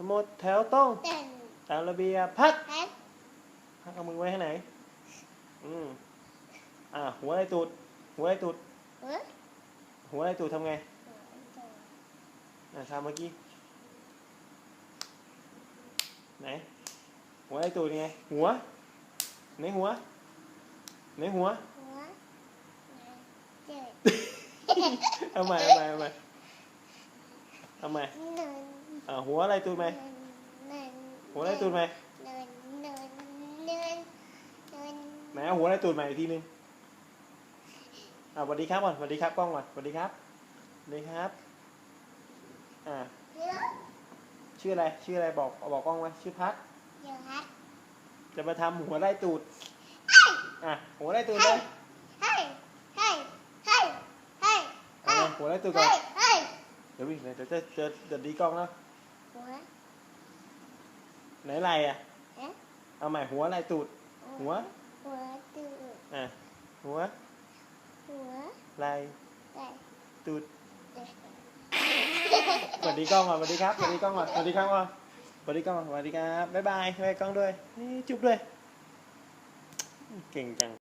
ทั้งหมดแถวตรงเต้นตามระเบียบพักแพ็คพักเอามือไว้ให้ไหน อืมอ่าหัวอะไรตูด หัวอะไรตูดเฮ้ยหัวอะไรตูดทำไงอ่าทำเมื่อกี้ ไหน หัวอะไรตูดไง หัว ไหนหัว ไหนหัว หัวเจ็ดเอาใหม่เอาใหม่เอาใหม่เอาใหม่ หนึ่ง อ่าหัวอะไรตูดไหมหนึ่งหัวอะไรตูดไหมหนึ่งหนึ่งหนึ่งหนึ่งไหนเอาหัวอะไรตูดใหม่อีกทีนึงอ่าสวัสดีครับก่อนสวัสดีครับกล้องก่อนสวัสดีครับสวัสดีครับ อ่าเยอะชื่ออะไร ชื่ออะไรบอกบอกกล้องไว้ชื่อพัดเยอะฮัทจะมาทำหัวไล่ตูดอะหัวไล่ตูดเลยเฮ้ยเฮ้ยเฮ้ยเฮ้ยเอาเลยหัวไล่ตูดก่อเฮ้นยเฮ้ยเดี๋ยววิ่งเดี๋ยวจะเจอเดี๋ยวดีกล้องแล้วหัว ไหนไรอะเอ๊ะเอาใหม่หัวไล่ตูด หัว หัวตูดอะ หัวหัวไล่แต่ตูดแต่สวัสดีกล้องก่อนสวัสดีครับสวัสดีกล้องก่อนสวัสดีครับก่อนสวัสดีกล้องก่อนสวัสดีครับบ๊ายบายบ๊ายบายกล้องด้วยนี่จุ๊บด้วย เก่งจัง